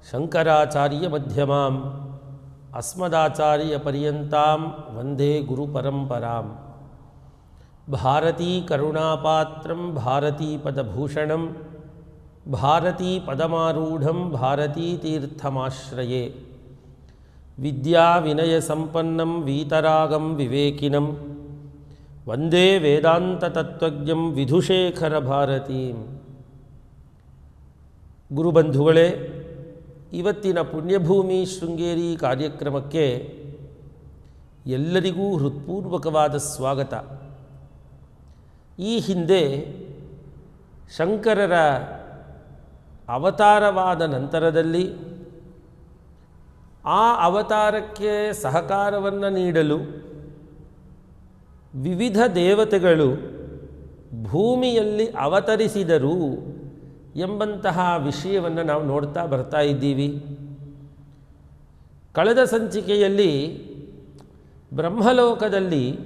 ನಮಃ ಸದಾಶಿವಸಮಾರಂಭಾಂ ಶಂಕರಾಚಾರ್ಯ ಮಧ್ಯಮಾಂ ಅಸ್ಮದಾಚಾರ್ಯ ಪರ್ಯಂತಾಂ ವಂದೇ ಗುರುಪರಂಪರಾಂ ಭಾರತೀ ಕರುಣಾಪಾತ್ರಂ ಭಾರತೀ ಪದಭೂಷಣಂ ಭಾರತೀ ಪದಮಾರೂಢಂ ಭಾರತೀ ತೀರ್ಥಮಾಶ್ರಯೇ ವಿದ್ಯಾ ವಿನಯ ಸಂಪನ್ನಂ ವೀತರಾಗಂ ವಿವೇಕಿನಂ ವಂದೇ ವೇದಾಂತತತ್ವಜ್ಞಂ ವಿಧುಶೇಖರ ಭಾರತೀಂ ಗುರುಬಂಧುಗಳೇ ಇವತ್ತಿನ ಪುಣ್ಯಭೂಮಿ ಶೃಂಗೇರಿ ಕಾರ್ಯಕ್ರಮಕ್ಕೆ ಎಲ್ಲರಿಗೂ ಹೃತ್ಪೂರ್ವಕವಾದ ಸ್ವಾಗತ. ಈ ಹಿಂದೆ ಶಂಕರರ ಅವತಾರವಾದ ನಂತರದಲ್ಲಿ ಆ ಅವತಾರಕ್ಕೆ ಸಹಕಾರವನ್ನು ನೀಡಲು ವಿವಿಧ ದೇವತೆಗಳು ಭೂಮಿಯಲ್ಲಿ ಅವತರಿಸಿದರು. ಎಂಬಂತಹ ವಿಷಯವನ್ನು ನಾವು ನೋಡ್ತಾ ಬರ್ತಾ ಇದ್ದೀವಿ. ಕಳೆದ ಸಂಚಿಕೆಯಲ್ಲಿ ಬ್ರಹ್ಮಲೋಕದಲ್ಲಿ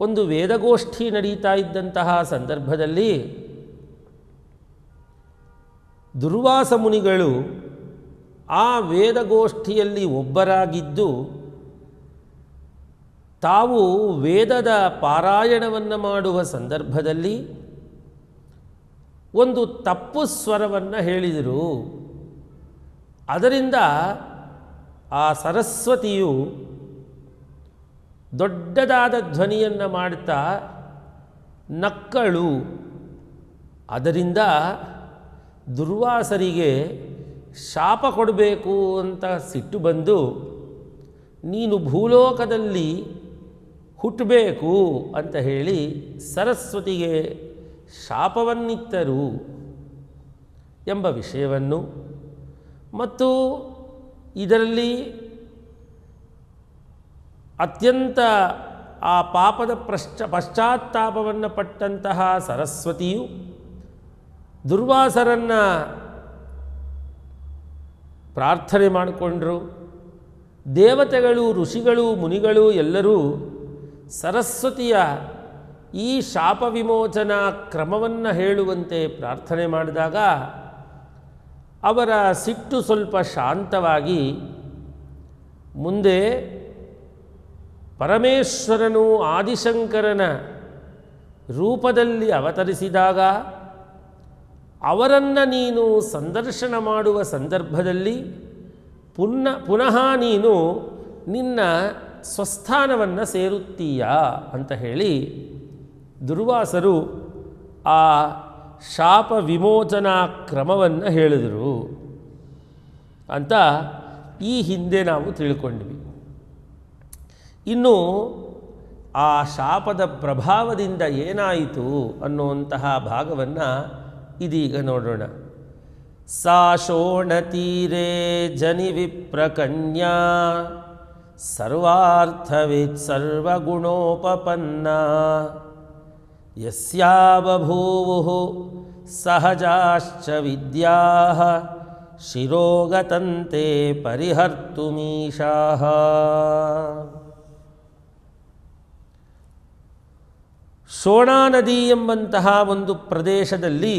ಒಂದು ವೇದಗೋಷ್ಠಿ ನಡೀತಾ ಇದ್ದಂತಹ ಸಂದರ್ಭದಲ್ಲಿ ದುರ್ವಾಸ ಮುನಿಗಳು ಆ ವೇದಗೋಷ್ಠಿಯಲ್ಲಿ ಒಬ್ಬರಾಗಿದ್ದು ತಾವು ವೇದದ ಪಾರಾಯಣವನ್ನು ಮಾಡುವ ಸಂದರ್ಭದಲ್ಲಿ ಒಂದು ತಪ್ಪು ಸ್ವರವನ್ನು ಹೇಳಿದರು. ಅದರಿಂದ ಆ ಸರಸ್ವತಿಯು ದೊಡ್ಡದಾದ ಧ್ವನಿಯನ್ನು ಮಾಡ್ತಾ ನಕ್ಕಳು. ಅದರಿಂದ ದುರ್ವಾಸರಿಗೆ ಶಾಪ ಕೊಡಬೇಕು ಅಂತ ಸಿಟ್ಟು ಬಂದು, ನೀನು ಭೂಲೋಕದಲ್ಲಿ ಹುಟ್ಟಬೇಕು ಅಂತ ಹೇಳಿ ಸರಸ್ವತಿಗೆ ಶಾಪವನ್ನಿತ್ತರು ಎಂಬ ವಿಷಯವನ್ನು ಮತ್ತು ಇದರಲ್ಲಿ ಅತ್ಯಂತ ಆ ಪಾಪದ ಪ್ರಶ್ಚ ಪಶ್ಚಾತ್ತಾಪವನ್ನು ಪಟ್ಟಂತಹ ಸರಸ್ವತಿಯು ದುರ್ವಾಸರನ್ನು ಪ್ರಾರ್ಥನೆ ಮಾಡಿಕೊಂಡರು. ದೇವತೆಗಳು, ಋಷಿಗಳು, ಮುನಿಗಳು ಎಲ್ಲರೂ ಸರಸ್ವತಿಯ ಈ ಶಾಪ ವಿಮೋಚನಾ ಕ್ರಮವನ್ನು ಹೇಳುವಂತೆ ಪ್ರಾರ್ಥನೆ ಮಾಡಿದಾಗ ಅವರ ಸಿಟ್ಟು ಸ್ವಲ್ಪ ಶಾಂತವಾಗಿ ಮುಂದೆ ಪರಮೇಶ್ವರನು ಆದಿಶಂಕರನ ರೂಪದಲ್ಲಿ ಅವತರಿಸಿದಾಗ ಅವರನ್ನು ನೀನು ಸಂದರ್ಶನ ಮಾಡುವ ಸಂದರ್ಭದಲ್ಲಿ ಪುನ್ನ ಪುನಃ ನೀನು ನಿನ್ನ ಸ್ವಸ್ಥಾನವನ್ನು ಸೇರುತ್ತೀಯಾ ಅಂತ ಹೇಳಿ ದುರ್ವಾಸರು ಆ ಶಾಪ ವಿಮೋಚನಾ ಕ್ರಮವನ್ನು ಹೇಳಿದರು ಅಂತ ಈ ಹಿಂದೆ ನಾವು ತಿಳ್ಕೊಂಡ್ವಿ. ಇನ್ನು ಆ ಶಾಪದ ಪ್ರಭಾವದಿಂದ ಏನಾಯಿತು ಅನ್ನುವಂತಹ ಭಾಗವನ್ನು ಇದೀಗ ನೋಡೋಣ. ಸಾ ಶೋಣತೀರೆ ಜನಿ ವಿಪ್ರಕನ್ಯಾ ಸರ್ವಾರ್ಥವಿತ್ ಸರ್ವಗುಣೋಪಪನ್ನ ಯಸ್ಯಾ ಬಭೂವು ಸಹಜಾಶ್ಚ ವಿದ್ಯಾ ಶಿರೋಗತಂತೆ ಪರಿಹರ್ತುಮೀಶಾ ಸೋಣಾ ನದಿ ಎಂಬಂತಹ ಒಂದು ಪ್ರದೇಶದಲ್ಲಿ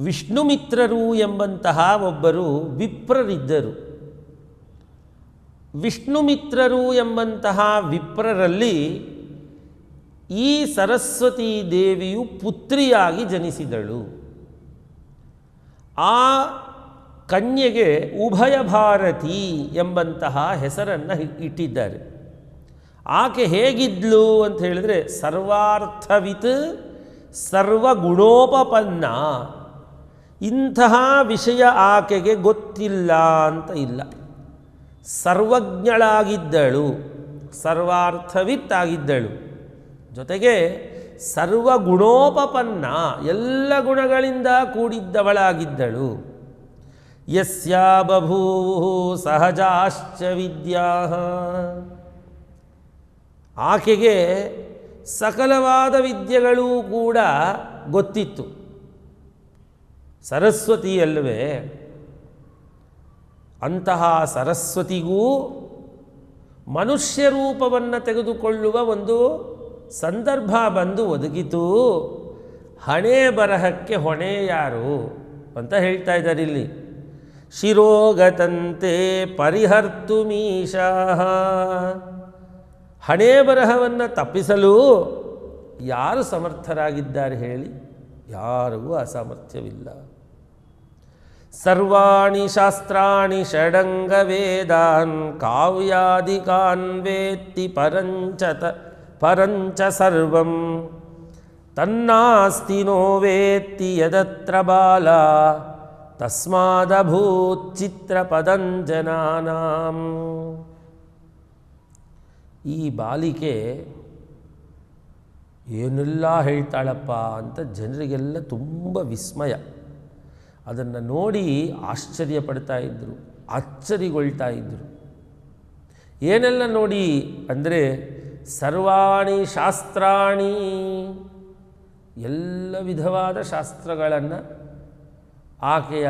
ವಿಷ್ಣುಮಿತ್ರರು ಎಂಬಂತಹ ಒಬ್ಬರು ವಿಪ್ರರಿದ್ದರು. ವಿಷ್ಣುಮಿತ್ರರು ಎಂಬಂತಹ ವಿಪ್ರರಲ್ಲಿ ಈ ಸರಸ್ವತಿ ದೇವಿಯು ಪುತ್ರಿಯಾಗಿ ಜನಿಸಿದಳು. ಆ ಕನ್ಯೆಗೆ ಉಭಯ ಭಾರತಿ ಎಂಬಂತಹ ಹೆಸರನ್ನು ಇಟ್ಟಿದ್ದಾರೆ. ಆಕೆ ಹೇಗಿದ್ಲು ಅಂತ ಹೇಳಿದ್ರೆ, ಸರ್ವಾರ್ಥವಿತ್ ಸರ್ವಗುಣೋಪಪನ್ನ. ಇಂತಹ ವಿಷಯ ಆಕೆಗೆ ಗೊತ್ತಿಲ್ಲ ಅಂತ ಇಲ್ಲ. ಸರ್ವಜ್ಞಳಾಗಿದ್ದಳು ಸರ್ವಾರ್ಥವಿತ್ ಆಗಿದ್ದಳು ಸರ್ವ ಸರ್ವಗುಣೋಪಪನ್ನ ಎಲ್ಲ ಗುಣಗಳಿಂದ ಕೂಡಿದ್ದವಳಾಗಿದ್ದಳು. ಯಸ್ಯಾ ಸಹಜಾಶ್ಚ ವಿದ್ಯಾ ಆಕೆಗೆ ಸಕಲವಾದ ವಿದ್ಯೆಗಳೂ ಕೂಡ ಗೊತ್ತಿತ್ತು. ಸರಸ್ವತಿ ಅಲ್ಲವೇ? ಅಂತಹ ಸರಸ್ವತಿಗೂ ಮನುಷ್ಯ ರೂಪವನ್ನು ತೆಗೆದುಕೊಳ್ಳುವ ಒಂದು ಸಂದರ್ಭ ಬಂದು ಒದಗಿತು. ಹಣೆ ಬರಹಕ್ಕೆ ಹೊಣೆ ಯಾರು ಅಂತ ಹೇಳ್ತಾ ಇದ್ದಾರೆ ಇಲ್ಲಿ. ಶಿರೋಗತಂತೆ ಪರಿಹರ್ತು ಮೀಶಾ ಹಣೆ ಬರಹವನ್ನು ತಪ್ಪಿಸಲು ಯಾರು ಸಮರ್ಥರಾಗಿದ್ದಾರೆ ಹೇಳಿ? ಯಾರಿಗೂ ಅಸಾಮರ್ಥ್ಯವಿಲ್ಲ. ಸರ್ವಾಣಿ ಶಾಸ್ತ್ರಾಣಿ ಷಡಂಗವೇದಾನ್ ವೇದಾನ್ ವೇತ್ತಿ ಪರಂಚತ ಪರಂಚ ಸರ್ವಂ. ತನ್ನಾಸ್ತಿ ನೋ ವೇತ್ತಿ ಯದತ್ರ ಬಾಲ. ತಸ್ಮಾದಭೂತ್ ಚಿತ್ರಪದಂಜನಾನಾಂ. ಈ ಬಾಲಿಕೆ ಏನೆಲ್ಲ ಹೇಳ್ತಾಳಪ್ಪ ಅಂತ ಜನರಿಗೆಲ್ಲ ತುಂಬ ವಿಸ್ಮಯ. ಅದನ್ನು ನೋಡಿ ಆಶ್ಚರ್ಯ ಪಡ್ತಾ ಇದ್ದರು ಆಶ್ಚರ್ಯಗೊಳ್ತಾ ಇದ್ದರು ಏನೆಲ್ಲ ನೋಡಿ ಅಂದರೆ ಸರ್ವಾಣಿ ಶಾಸ್ತ್ರಾಣಿ. ಎಲ್ಲ ವಿಧವಾದ ಶಾಸ್ತ್ರಗಳನ್ನು ಆಕೆಯ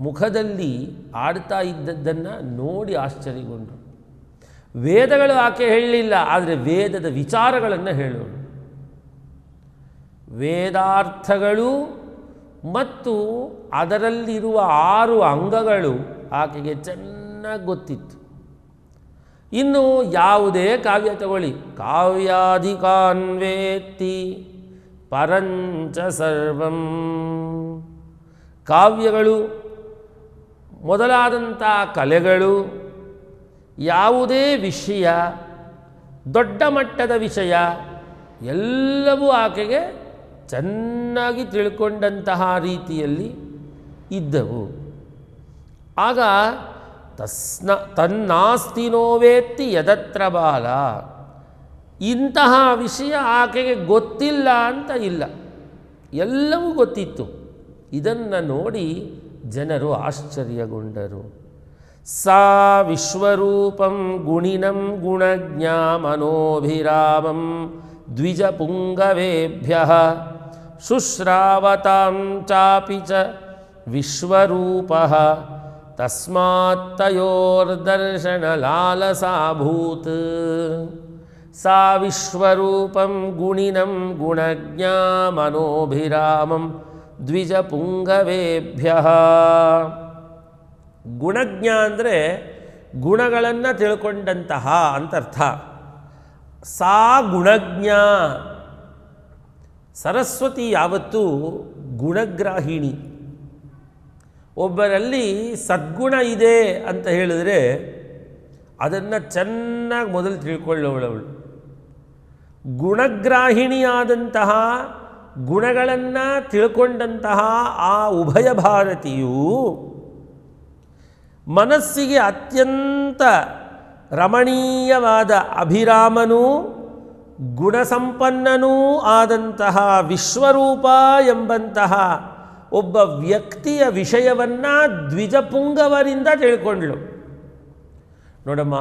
ಮುಖದಲ್ಲಿ ಆಡ್ತಾ ಇದ್ದದ್ದನ್ನು ನೋಡಿ ಆಶ್ಚರ್ಯಗೊಂಡರು. ವೇದಗಳು ಆಕೆ ಹೇಳಲಿಲ್ಲ, ಆದರೆ ವೇದದ ವಿಚಾರಗಳನ್ನು ಹೇಳೋಣ ವೇದಾರ್ಥಗಳು ಮತ್ತು ಅದರಲ್ಲಿರುವ ಆರು ಅಂಗಗಳು ಆಕೆಗೆ ಚೆನ್ನಾಗಿ ಗೊತ್ತಿತ್ತು. ಇನ್ನು ಯಾವುದೇ ಕಾವ್ಯ ತಗೊಳ್ಳಿ. ಕಾವ್ಯಾಧಿಕಾನ್ವೇತ್ತಿ ಪರಂಚ ಸರ್ವಂ. ಕಾವ್ಯಗಳು ಮೊದಲಾದಂಥ ಕಲೆಗಳು, ಯಾವುದೇ ವಿಷಯ, ದೊಡ್ಡ ಮಟ್ಟದ ವಿಷಯ, ಎಲ್ಲವೂ ಆಕೆಗೆ ಚೆನ್ನಾಗಿ ತಿಳ್ಕೊಂಡಂತಹ ರೀತಿಯಲ್ಲಿ ಇದ್ದವು. ಆಗ ತಸ್ನ ತನ್ನಾಸ್ತಿ ನೋವೇತ್ತಿ ಯದತ್ರ ಬಾಲ. ಇಂತಹ ವಿಷಯ ಆಕೆಗೆ ಗೊತ್ತಿಲ್ಲ ಅಂತ ಇಲ್ಲ. ಎಲ್ಲವೂ ಗೊತ್ತಿತ್ತು. ಇದನ್ನು ನೋಡಿ ಜನರು ಆಶ್ಚರ್ಯಗೊಂಡರು. ಸಾ ವಿಶ್ವರೂಪಂ ಗುಣಿನಂ ಗುಣಜ್ಞ ಮನೋಭಿರಾಮಂ ದ್ವಿಜಪುಂಗವೇಭ್ಯ ಶುಶ್ರಾವತಾಂ ಚಾಪಿ ಚ ವಿಶ್ವರೂಪ. ಸಾ ವಿಶ್ವರೂಪಂ ಗುಣಿನಂ ಗುಣಜ್ಞಾ ಮನೋಭಿರಾಮಂ ದ್ವಿಜಪುಂಗವೇಭ್ಯ ಗುಣಜ್ಞ ಅಂದರೆ ಗುಣಗಳನ್ನು ತಿಳ್ಕೊಂಡಂತಹ ಅಂತರ್ಥ. ಸಾ ಗುಣಜ್ಞ. ಸರಸ್ವತಿ ಯಾವತ್ತೂ ಗುಣಗ್ರಾಹಿಣಿ. ಒಬ್ಬರಲ್ಲಿ ಸದ್ಗುಣ ಇದೆ ಅಂತ ಹೇಳಿದ್ರೆ ಅದನ್ನು ಚೆನ್ನಾಗಿ ಮೊದಲು ತಿಳ್ಕೊಳ್ಳೋಳವಳು ಗುಣಗ್ರಾಹಿಣಿಯಾದಂತಹ, ಗುಣಗಳನ್ನು ತಿಳ್ಕೊಂಡಂತಹ ಆ ಉಭಯ ಭಾರತಿಯು ಮನಸ್ಸಿಗೆ ಅತ್ಯಂತ ರಮಣೀಯವಾದ ಅಭಿರಾಮನೂ, ಗುಣಸಂಪನ್ನನೂ ಆದಂತಹ ವಿಶ್ವರೂಪ ಎಂಬಂತಹ ಒಬ್ಬ ವ್ಯಕ್ತಿಯ ವಿಷಯವನ್ನು ದ್ವಿಜಪುಂಗವರಿಂದ ತಿಳ್ಕೊಂಡ್ಳು. ನೋಡಮ್ಮ,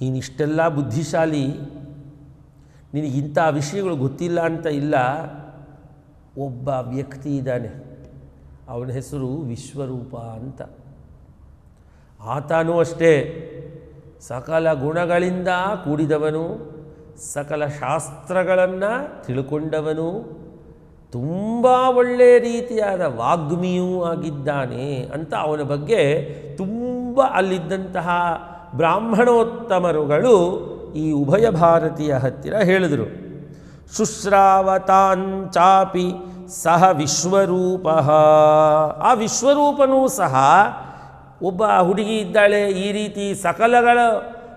ನೀನಿಷ್ಟೆಲ್ಲ ಬುದ್ಧಿಶಾಲಿ ನಿನಗಿಂಥ ವಿಷಯಗಳು ಗೊತ್ತಿಲ್ಲ ಅಂತ ಇಲ್ಲ. ಒಬ್ಬ ವ್ಯಕ್ತಿ ಇದ್ದಾನೆ, ಅವನ ಹೆಸರು ವಿಶ್ವರೂಪ ಅಂತ. ಆತನೂ ಅಷ್ಟೇ, ಸಕಲ ಗುಣಗಳಿಂದ ಕೂಡಿದವನು, ಸಕಲ ಶಾಸ್ತ್ರಗಳನ್ನು ತಿಳ್ಕೊಂಡವನು ತುಂಬ ಒಳ್ಳೆಯ ರೀತಿಯಾದ ವಾಗ್ಮಿಯೂ ಆಗಿದ್ದಾನೆ ಅಂತ ಅವನ ಬಗ್ಗೆ ತುಂಬ ಅಲ್ಲಿದ್ದಂತಹ ಬ್ರಾಹ್ಮಣೋತ್ತಮರುಗಳು ಈ ಉಭಯ ಭಾರತೀಯ ಹತ್ತಿರ ಹೇಳಿದರು. ಶುಶ್ರಾವತಾಂಚಾಪಿ ಸಹ ವಿಶ್ವರೂಪ. ಆ ವಿಶ್ವರೂಪನೂ ಸಹ ಒಬ್ಬ ಹುಡುಗಿ ಇದ್ದಾಳೆ, ಈ ರೀತಿ ಸಕಲಗಳ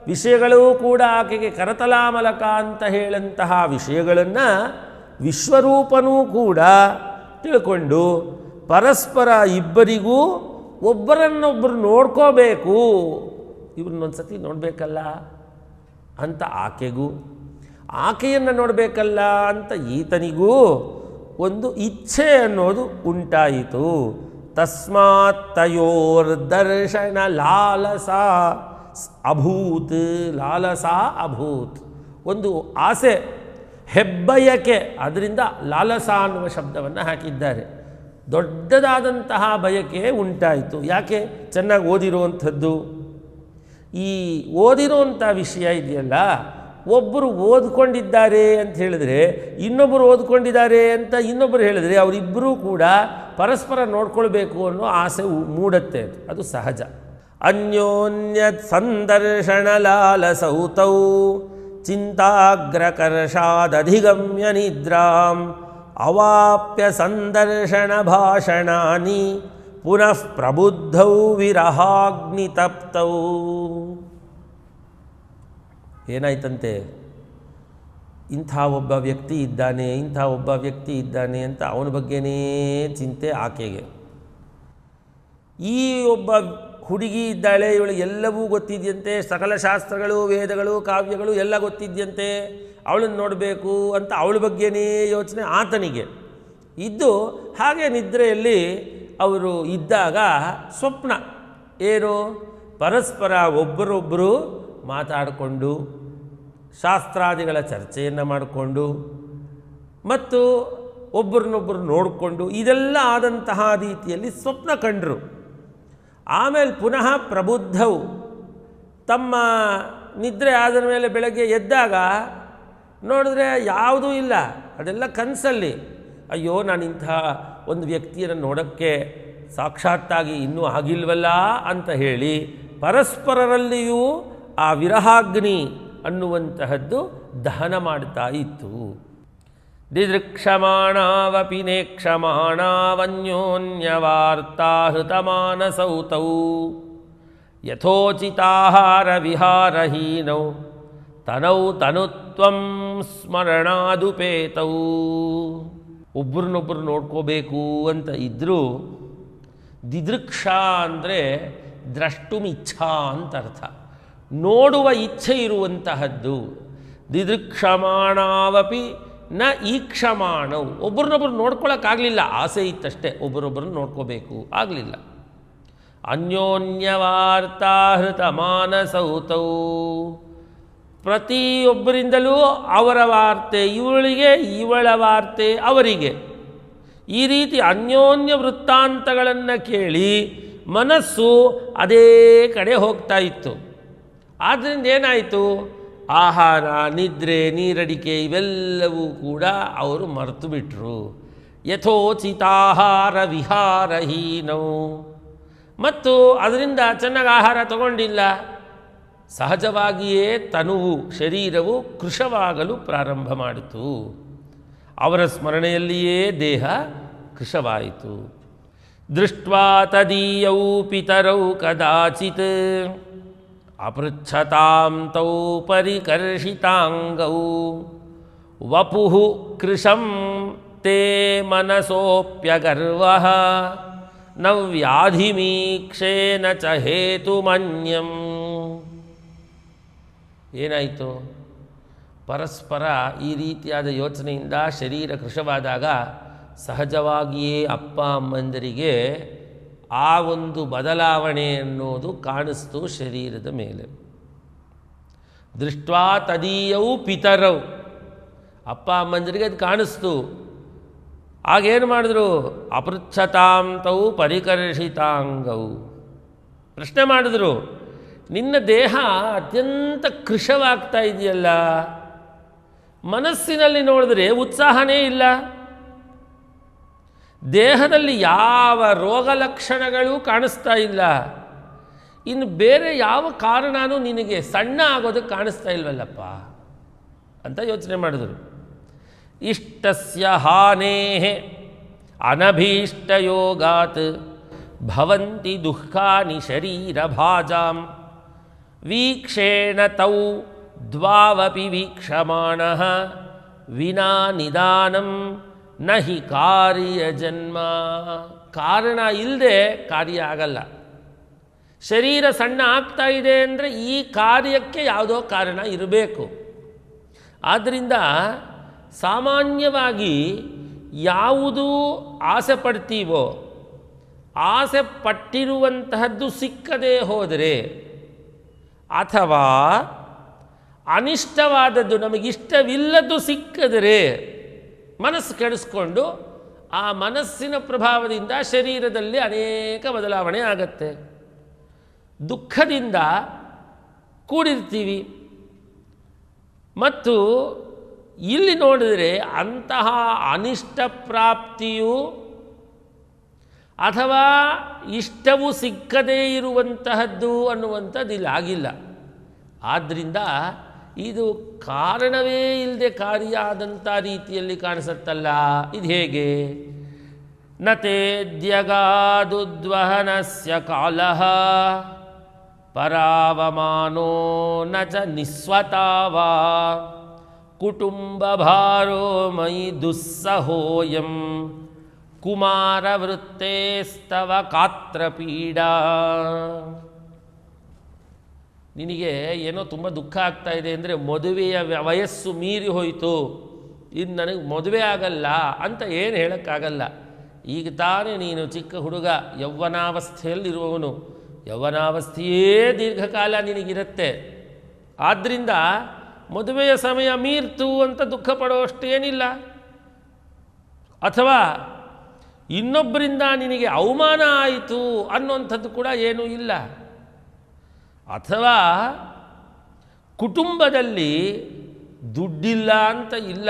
ವಿಷಯಗಳೂ ಕೂಡ ಆಕೆಗೆ ಕರತಲಾಮಲಕ ಅಂತ ಹೇಳಂತಹ ವಿಷಯಗಳನ್ನು ವಿಶ್ವರೂಪನೂ ಕೂಡ ತಿಳ್ಕೊಂಡು ಪರಸ್ಪರ ಇಬ್ಬರಿಗೂ ಒಬ್ಬರನ್ನೊಬ್ಬರು ನೋಡ್ಕೋಬೇಕು. ಇವ್ರನ್ನೊಂದು ಸತಿ ನೋಡಬೇಕಲ್ಲ ಅಂತ ಆಕೆಗೂ, ಆಕೆಯನ್ನು ನೋಡಬೇಕಲ್ಲ ಅಂತ ಈತನಿಗೂ ಒಂದು ಇಚ್ಛೆ ಅನ್ನೋದು ಉಂಟಾಯಿತು. ತಸ್ಮಾತ್ ತಯೋರ್ದರ್ಶನ ಲಾಲಸಾ ಸ್- ಅಭೂತ್, ಲಾಲಸ ಅಭೂತ್. ಒಂದು ಆಸೆ ಹೆಬ್ಬಯಕೆ, ಅದರಿಂದ ಲಾಲಸ ಅನ್ನುವ ಶಬ್ದವನ್ನು ಹಾಕಿದ್ದಾರೆ. ದೊಡ್ಡದಾದಂತಹ ಬಯಕೆ ಉಂಟಾಯಿತು. ಯಾಕೆ? ಚೆನ್ನಾಗಿ ಓದಿರುವಂಥದ್ದು ಈ ಓದಿರುವಂಥ ವಿಷಯ ಇದೆಯಲ್ಲ ಒಬ್ಬರು ಓದ್ಕೊಂಡಿದ್ದಾರೆ ಅಂತ ಹೇಳಿದ್ರೆ ಇನ್ನೊಬ್ಬರು ಓದ್ಕೊಂಡಿದ್ದಾರೆ ಅಂತ ಇನ್ನೊಬ್ಬರು ಹೇಳಿದ್ರೆ ಅವರಿಬ್ಬರೂ ಕೂಡ ಪರಸ್ಪರ ನೋಡ್ಕೊಳ್ಬೇಕು ಅನ್ನೋ ಆಸೆ ಮೂಡತ್ತೆ. ಅದು. ಸಹಜ. ಅನ್ಯೋನ್ಯ ಸಂದರ್ಶನ ಲಾಲಸೌತೌ. ಚಿಂತಾಗ್ರಕರ್ಷಾದಧಿಗಮ್ಯ ನಿದ್ರಾಂ ಅವಾಪ್ಯ ಸಂದರ್ಶನ ಭಾಷಣಾನಿ ಪುನಃ ಪ್ರಬುದ್ಧೌ ವಿರಹಾಗ್ನಿತಪ್ತೌ ಏನಾಯ್ತಂತೆ? ಇಂಥ ಒಬ್ಬ ವ್ಯಕ್ತಿ ಇದ್ದಾನೆ, ಇಂಥ ಒಬ್ಬ ವ್ಯಕ್ತಿ ಇದ್ದಾನೆ ಅಂತ ಅವನ ಬಗ್ಗೆನೇ ಚಿಂತೆ ಆಕೆಗೆ. ಈ ಒಬ್ಬ ಹುಡುಗಿ ಇದ್ದಾಳೆ, ಇವಳು ಎಲ್ಲವೂ ಗೊತ್ತಿದೆಯಂತೆ. ಸಕಲ ಶಾಸ್ತ್ರಗಳು, ವೇದಗಳು, ಕಾವ್ಯಗಳು ಎಲ್ಲ ಗೊತ್ತಿದೆಯಂತೆ. ಅವಳನ್ನು ನೋಡಬೇಕು ಅಂತ ಅವಳ ಬಗ್ಗೆನೇ ಯೋಚನೆ ಆತನಿಗೆ. ಇದ್ದು ಹಾಗೆ ನಿದ್ರೆಯಲ್ಲಿ ಅವರು ಇದ್ದಾಗ ಸ್ವಪ್ನ ಏನು? ಪರಸ್ಪರ ಒಬ್ಬರೊಬ್ಬರು ಮಾತಾಡಿಕೊಂಡು, ಶಾಸ್ತ್ರಾದಿಗಳ ಚರ್ಚೆಯನ್ನು ಮಾಡಿಕೊಂಡು, ಮತ್ತು ಒಬ್ಬರನ್ನೊಬ್ಬರು ನೋಡಿಕೊಂಡು, ಇದೆಲ್ಲ ಆದಂತಹ ರೀತಿಯಲ್ಲಿ ಸ್ವಪ್ನ ಕಂಡರು. ಆಮೇಲೆ ಪುನಃ ಪ್ರಬುದ್ಧವು ತಮ್ಮ ನಿದ್ರೆ ಆದ ಮೇಲೆ ಬೆಳಗ್ಗೆ ಎದ್ದಾಗ ನೋಡಿದ್ರೆ ಯಾವುದೂ ಇಲ್ಲ, ಅದೆಲ್ಲ ಕನಸಲ್ಲಿ, ಅಯ್ಯೋ ನಾನು ಇಂಥ ಒಂದು ವ್ಯಕ್ತಿಯನ್ನು ನೋಡೋಕ್ಕೆ ಸಾಕ್ಷಾತ್ತಾಗಿ ಇನ್ನೂ ಆಗಿಲ್ವಲ್ಲ ಅಂತ ಹೇಳಿ ಪರಸ್ಪರರಲ್ಲಿಯೂ ಆ ವಿರಹಾಗ್ನಿ ಅನ್ನುವಂತಹದ್ದು ದಹನ ಮಾಡ್ತಾ ಇತ್ತು. ದಿದೃಕ್ಷಮಾಣಾವಪಿ ನೇಕ್ಷಮಾಣಾವನ್ಯೋನ್ಯವಾರ್ತಾಹೃತಮಾನಸೌತೌ ಯಥೋಚಿತಾಹಾರವಿಹಾರಹೀನೌ ತನೌ ತನುತ್ವಂ ಸ್ಮರಣಾದುಪೇತೌ ಒಬ್ರನ್ನೊಬ್ರು ನೋಡ್ಕೋಬೇಕು ಅಂತ ಇದ್ದರೂ ದಿದೃಕ್ಷ ಅಂದರೆ ದ್ರಷ್ಟುಮಿಚ್ಛಾ ಅಂತ ಅರ್ಥ. ನೋಡುವ ಇಚ್ಛೆ ಇರುವಂತಹದ್ದು, ದಿದೃಕ್ಷಮಾಣಾವಪಿ ನ ಈಕ್ಷಮಾಣವು. ಒಬ್ರನ್ನೊಬ್ರು ನೋಡ್ಕೊಳಕ್ಕಾಗಲಿಲ್ಲ. ಆಸೆ ಇತ್ತಷ್ಟೇ. ಒಬ್ಬರೊಬ್ಬರನ್ನ ನೋಡ್ಕೋಬೇಕು. ಆಗಲಿಲ್ಲ. ಅನ್ಯೋನ್ಯವಾರ್ತಾಹೃತ ಮಾನಸೌತೌ ಪ್ರತಿಯೊಬ್ಬರಿಂದಲೂ ಅವರ ವಾರ್ತೆ ಇವಳಿಗೆ, ಇವಳ ವಾರ್ತೆ ಅವರಿಗೆ. ಈ ರೀತಿ ಅನ್ಯೋನ್ಯ ವೃತ್ತಾಂತಗಳನ್ನು ಕೇಳಿ ಮನಸ್ಸು ಅದೇ ಕಡೆ ಹೋಗ್ತಾ ಇತ್ತು. ಆದ್ದರಿಂದ ಏನಾಯಿತು ಆಹಾರ, ನಿದ್ರೆ, ನೀರಡಿಕೆ ಇವೆಲ್ಲವೂ ಕೂಡ ಅವರು ಮರೆತು ಬಿಟ್ಟರು ಯಥೋಚಿತಾಹಾರ ವಿಹಾರಹೀನವು ಮತ್ತು ಅದರಿಂದ ಚೆನ್ನಾಗಿ ಆಹಾರ ತಗೊಂಡಿಲ್ಲ. ಸಹಜವಾಗಿಯೇ ತನುವು, ಶರೀರವು ಕೃಶವಾಗಲು ಪ್ರಾರಂಭ ಮಾಡಿತು. ಅವರ ಸ್ಮರಣೆಯಲ್ಲಿಯೇ ದೇಹ ಕೃಶವಾಯಿತು ದೃಷ್ಟ್ವಾ ತದೀಯೌ ಪಿತರೌ ಕದಾಚಿತ್. ಅಪೃಚ್ಛತಾಂ ತೌ ಪರಿಕರ್ಷಿತಾಂಗೌ ವಪುಃ ಕೃಶಂ ತೇ ಮನಸೋಪ್ಯಗರ್ವ ನ ವ್ಯಾಧಿಮೀಕ್ಷೇನ ಚ ಹೇತುಮನ್ಯಂ ಏನಾಯಿತು ಪರಸ್ಪರ ಈ ರೀತಿಯಾದ ಯೋಚನೆಯಿಂದ ಶರೀರ ಕೃಶವಾದಾಗ ಸಹಜವಾಗಿಯೇ ಅಪ್ಪ ಅಮ್ಮಂದರಿಗೆ ಆ ಒಂದು ಬದಲಾವಣೆ ಅನ್ನೋದು ಕಾಣಿಸ್ತು ಶರೀರದ ಮೇಲೆ. ದೃಷ್ಟ್ವಾ ತದೀಯವು ಪಿತರವು ಅಪ್ಪ ಅಮ್ಮಂದರಿಗೆ ಅದು ಕಾಣಿಸ್ತು. ಆಗೇನು ಮಾಡಿದ್ರು? ಅಪೃಚ್ಛತಾಂತವು ಪರಿಕರ್ಷಿತಾಂಗವು ಪ್ರಶ್ನೆ ಮಾಡಿದ್ರು, ನಿನ್ನ ದೇಹ ಅತ್ಯಂತ ಕೃಶವಾಗ್ತಾ ಇದೆಯಲ್ಲ? ಮನಸ್ಸಿನಲ್ಲಿ ನೋಡಿದ್ರೆ ಉತ್ಸಾಹನೇ ಇಲ್ಲ. ದೇಹದಲ್ಲಿ ಯಾವ ರೋಗ ಲಕ್ಷಣಗಳೂ ಕಾಣಿಸ್ತಾ ಇಲ್ಲ. ಇನ್ನು ಬೇರೆ ಯಾವ ಕಾರಣನೂ ನಿನಗೆ ಸಣ್ಣ ಆಗೋದಕ್ಕೆ ಕಾಣಿಸ್ತಾ ಇಲ್ವಲ್ಲಪ್ಪ? ಅಂತ ಯೋಚನೆ ಮಾಡಿದರು. ಇಷ್ಟಸ್ಯ ಹಾನೇ ಅನಭೀಷ್ಟಯೋಗಾತ್ ಭವಂತಿ ದುಃಖಾನಿ ಶರೀರಭಾಜಾಂ ವೀಕ್ಷೇಣ ತೌ ದ್ವಾವಪಿ ವೀಕ್ಷಮಾಣ ವಿನಾ ನಿದಾನಂ ನ ಕಾರ್ಯ ಜನ್ಮ. ಕಾರಣ ಇಲ್ಲದೆ ಕಾರ್ಯ ಆಗಲ್ಲ. ಶರೀರ ಸಣ್ಣ ಆಗ್ತಾ ಇದೆ ಅಂದರೆ ಈ ಕಾರ್ಯಕ್ಕೆ ಯಾವುದೋ ಕಾರಣ ಇರಬೇಕು. ಆದ್ದರಿಂದ ಸಾಮಾನ್ಯವಾಗಿ ಯಾವುದು ಆಸೆ ಪಡ್ತೀವೋ, ಆಸೆ ಪಟ್ಟಿರುವಂತಹದ್ದು ಸಿಕ್ಕದೇ ಹೋದರೆ ಅಥವಾ ಅನಿಷ್ಟವಾದದ್ದು ನಮಗಿಷ್ಟವಿಲ್ಲದ್ದು ಸಿಕ್ಕಿದರೆ ಮನಸ್ಸು ಕೆಡಿಸ್ಕೊಂಡು ಆ ಮನಸ್ಸಿನ ಪ್ರಭಾವದಿಂದ ಶರೀರದಲ್ಲಿ ಅನೇಕ ಬದಲಾವಣೆ ಆಗತ್ತೆ. ದುಃಖದಿಂದ ಕೂಡಿರ್ತೀವಿ. ಮತ್ತು ಇಲ್ಲಿ ನೋಡಿದರೆ ಅಂತಹ ಅನಿಷ್ಟ ಪ್ರಾಪ್ತಿಯು ಅಥವಾ ಇಷ್ಟವು ಸಿಕ್ಕದೇ ಇರುವಂತಹದ್ದು ಅನ್ನುವಂಥದ್ದು ಇಲ್ಲಿ ಆಗಿಲ್ಲ. ಆದ್ದರಿಂದ ಇದು ಕಾರಣವೇ ಇಲ್ಲದೆ ಕಾರ್ಯ ಆದಂಥ ರೀತಿಯಲ್ಲಿ ಕಾಣಿಸುತ್ತಲ್ಲ. ಇದು ಹೇಗೆ? ನತೇದ್ಯಗಾದುದ್ವಹನಸ್ಯ ಕಾಲಃ. ಪರಾವಮಾನೋ ನ ಚ ನಿಸ್ವತಾವಾ. ಕುಟುಂಬಭಾರೋ ಮಯಿ ದುಸ್ಸಹೋಯಂ. ಕುಮಾರವೃತ್ತೇಸ್ತವ ಕಾತ್ರಪೀಡಾ. ನಿನಗೆ ಏನೋ ತುಂಬ ದುಃಖ ಆಗ್ತಾ ಇದೆ ಅಂದರೆ ಮದುವೆಯ ವಯಸ್ಸು ಮೀರಿ ಹೋಯಿತು. ಇದು ನನಗೆ ಮದುವೆ ಆಗಲ್ಲ ಅಂತ ಏನು ಹೇಳೋಕ್ಕಾಗಲ್ಲ. ಈಗ ತಾನೇ ನೀನು ಚಿಕ್ಕ ಹುಡುಗ, ಯೌವನಾವಸ್ಥೆಯಲ್ಲಿರುವವನು. ಯೌವನಾವಸ್ಥೆಯೇ ದೀರ್ಘಕಾಲ ನಿನಗಿರುತ್ತೆ. ಆದ್ದರಿಂದ ಮದುವೆಯ ಸಮಯ ಮೀರ್ತು ಅಂತ ದುಃಖ ಪಡುವಷ್ಟೇನಿಲ್ಲ ಅಥವಾ ಇನ್ನೊಬ್ಬರಿಂದ ನಿನಗೆ ಅವಮಾನ ಆಯಿತು ಅನ್ನುವಂಥದ್ದು ಕೂಡ ಏನೂ ಇಲ್ಲ. ಅಥವಾ ಕುಟುಂಬದಲ್ಲಿ ದುಡ್ಡಿಲ್ಲ ಅಂತ ಇಲ್ಲ,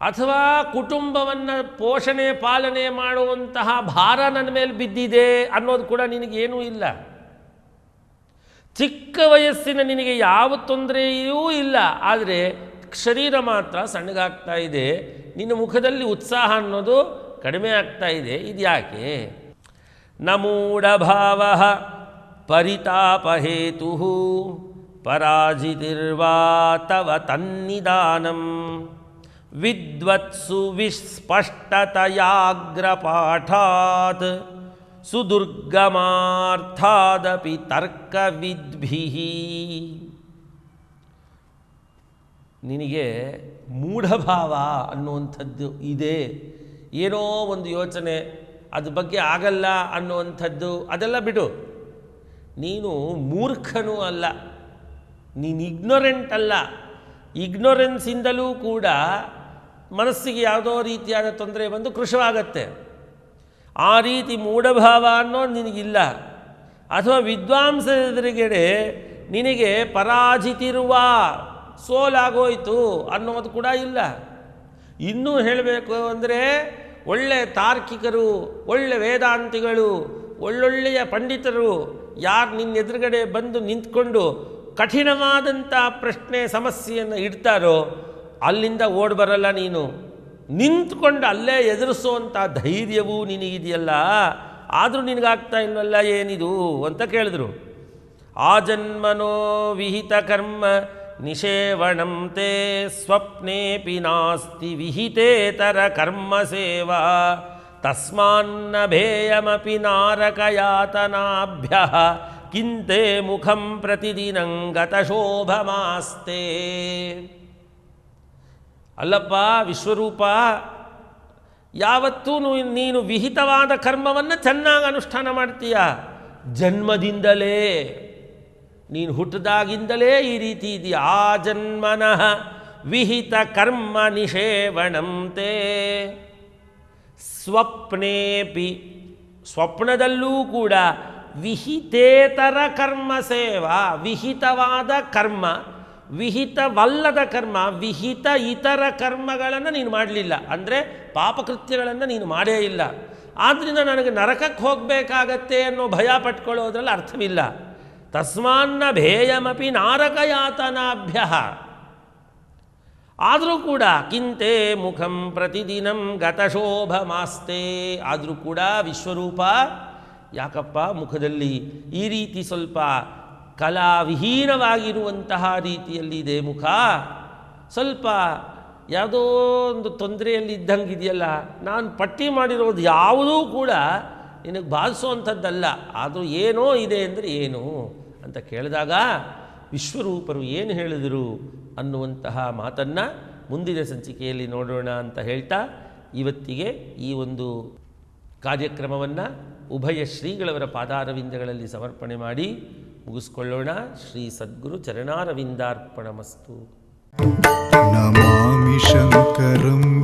ಅಥವಾ ಕುಟುಂಬವನ್ನು ಪೋಷಣೆ ಪಾಲನೆ ಮಾಡುವಂತಹ ಭಾರ ನನ್ನ ಮೇಲೆ ಬಿದ್ದಿದೆ ಅನ್ನೋದು ಕೂಡ ನಿನಗೇನೂ ಇಲ್ಲ. ಚಿಕ್ಕ ವಯಸ್ಸಿನ ನಿನಗೆ ಯಾವ ತೊಂದರೆಯೂ ಇಲ್ಲ, ಆದರೆ ಶರೀರ ಮಾತ್ರ ಸಣ್ಣಗಾಗ್ತಾ ಇದೆ, ನಿನ್ನ ಮುಖದಲ್ಲಿ ಉತ್ಸಾಹ ಅನ್ನೋದು ಕಡಿಮೆ ಆಗ್ತಾ ಇದೆ ಇದು ಯಾಕೆ ನಮೂಢಭಾವ. ಪರಿತಾಪಹೇತು ಪರಾಜಿತಿರ್ವಾ ತವ ತನ್ನಿದಾನಂ ವಿದ್ವತ್ಸು ವಿಸ್ಪಷ್ಟತಯಾಗ್ರಪಾಠಾತ್ ಸುದುರ್ಗಮಾರ್ಥಾದಪಿ ತರ್ಕವಿದ್ಭಿ. ನಿನಗೆ ಮೂಢಭಾವ ಅನ್ನುವಂಥದ್ದು ಇದೆ. ಏನೋ ಒಂದು ಯೋಚನೆ ಅದ್ರ ಬಗ್ಗೆ ಆಗಲ್ಲ ಅನ್ನುವಂಥದ್ದು, ಅದೆಲ್ಲ ಬಿಡು. ನೀನು ಮೂರ್ಖನೂ ಅಲ್ಲ, ನೀನು ಇಗ್ನೊರೆಂಟ್ ಅಲ್ಲ. ಇಗ್ನೊರೆನ್ಸಿಂದಲೂ ಕೂಡ ಮನಸ್ಸಿಗೆ ಯಾವುದೋ ರೀತಿಯಾದ ತೊಂದರೆ ಬಂದು ಕೃಶವಾಗತ್ತೆ ಆ ರೀತಿ ಮೂಢಭಾವ ಅನ್ನೋದು ನಿನಗಿಲ್ಲ. ಅಥವಾ ವಿದ್ವಾಂಸ ಎದುರುಗಡೆ ನಿನಗೆ ಪರಾಜಿತಿರುವ ಸೋಲಾಗೋಯಿತು ಅನ್ನೋದು ಕೂಡ ಇಲ್ಲ. ಇನ್ನೂ ಹೇಳಬೇಕು ಅಂದರೆ ಒಳ್ಳೆಯ ತಾರ್ಕಿಕರು, ಒಳ್ಳೆ ವೇದಾಂತಿಗಳು, ಒಳ್ಳೊಳ್ಳೆಯ ಪಂಡಿತರು ಯಾರು ನಿನ್ನ ಎದುರುಗಡೆ ಬಂದು ನಿಂತ್ಕೊಂಡು ಕಠಿಣವಾದಂಥ ಪ್ರಶ್ನೆ, ಸಮಸ್ಯೆಯನ್ನು ಇಡ್ತಾರೋ ಅಲ್ಲಿಂದ ಓಡಿ ಬರಲ್ಲ ನೀನು. ನಿಂತ್ಕೊಂಡು ಅಲ್ಲೇ ಎದುರಿಸುವಂಥ ಧೈರ್ಯವೂ ನಿನಗಿದೆಯಲ್ಲ? ಆದರೂ ನಿನಗಾಗ್ತಾ ಇಲ್ವಲ್ಲ ಏನಿದು ಅಂತ ಕೇಳಿದ್ರು. ಆ ಜನ್ಮನೋ ವಿಹಿತ ಕರ್ಮ ನಿಷೇವಣಂತೆ ಸ್ವಪ್ನೇಪಿ ನಾಸ್ತಿ ವಿಹಿತೇತರ ಕರ್ಮ ಸೇವಾ. ತಸ್ಮಾನ್ನ ಭೇಯಮಪಿ ನಾರಕಯಾತನಾಭ್ಯ ಕಿಂತೆ ಮುಖಂ ಪ್ರತಿದಿನಂ ಗತಶೋಭಮಾಸ್ತೆ ಅಲ್ಲಪ್ಪ, ವಿಶ್ವರೂಪ, ಯಾವತ್ತೂ ನೀನು ವಿಹಿತವಾದ ಕರ್ಮವನ್ನು ಚೆನ್ನಾಗಿ ಅನುಷ್ಠಾನ ಮಾಡ್ತೀಯ. ಜನ್ಮದಿಂದಲೇ, ನೀನು ಹುಟ್ಟದಾಗಿಂದಲೇ ಈ ರೀತಿ ಇದೆಯಾ? ಆ ಜನ್ಮನಃ ವಿಹಿತ ಕರ್ಮ ನಿಷೇವಣಂತೆ. ಸ್ವಪ್ನೇಪಿ, ಸ್ವಪ್ನದಲ್ಲೂ ಕೂಡ ವಿಹಿತೇತರ ಕರ್ಮ ಸೇವಾ, ವಿಹಿತವಾದ ಕರ್ಮ, ವಿಹಿತವಲ್ಲದ ಕರ್ಮ, ವಿಹಿತ ಇತರ ಕರ್ಮಗಳನ್ನು ನೀನು ಮಾಡಲಿಲ್ಲ. ಅಂದರೆ ಪಾಪಕೃತ್ಯಗಳನ್ನು ನೀನು ಮಾಡೇ ಇಲ್ಲ. ಆದ್ದರಿಂದ ನನಗೆ ನರಕಕ್ಕೆ ಹೋಗಬೇಕಾಗತ್ತೆ ಅನ್ನೋ ಭಯ ಪಟ್ಕೊಳ್ಳೋದ್ರಲ್ಲಿ ಅರ್ಥವಿಲ್ಲ. ತಸ್ಮಾನ್ನ ಭೇಯಮಪಿ ನಾರಕಯಾತನಾಭ್ಯ ಆದರೂ ಕೂಡ ಕಿಂತೆ ಮುಖಂ ಪ್ರತಿದಿನಂ ಗತಶೋಭಮಾಸ್ತೆ. ಆದರೂ ಕೂಡ ವಿಶ್ವರೂಪ, ಯಾಕಪ್ಪ ಮುಖದಲ್ಲಿ ಈ ರೀತಿ ಸ್ವಲ್ಪ ಕಲಾವಿಹೀನವಾಗಿರುವಂತಹ ರೀತಿಯಲ್ಲಿದೆ ಮುಖ. ಸ್ವಲ್ಪ ಯಾವುದೋ ಒಂದು ತೊಂದರೆಯಲ್ಲಿ ಇದ್ದಂಗೆ ಇದೆಯಲ್ಲ ನಾನು ಪಟ್ಟಿ ಮಾಡಿರೋದು ಯಾವುದೂ ಕೂಡ ನಿನಗೆ ಬಾಧಿಸುವಂಥದ್ದಲ್ಲ, ಆದರೂ ಏನೋ ಇದೆ ಅಂದರೆ ಏನು? ಅಂತ ಕೇಳಿದಾಗ ವಿಶ್ವರೂಪರು ಏನು ಹೇಳಿದರು? ಅನ್ನುವಂತಹ ಮಾತನ್ನು ಮುಂದಿನ ಸಂಚಿಕೆಯಲ್ಲಿ ನೋಡೋಣ ಅಂತ ಹೇಳ್ತಾ ಇವತ್ತಿಗೆ ಈ ಒಂದು ಕಾರ್ಯಕ್ರಮವನ್ನು ಉಭಯ ಶ್ರೀಗಳವರ ಪಾದಾರವಿಂದಗಳಲ್ಲಿ ಸಮರ್ಪಣೆ ಮಾಡಿ ಮುಗಿಸ್ಕೊಳ್ಳೋಣ. ಶ್ರೀ ಸದ್ಗುರು ಚರಣಾರವಿಂದಾರ್ಪಣಮಸ್ತು. ನಮಾಮಿ ಶಂಕರಂ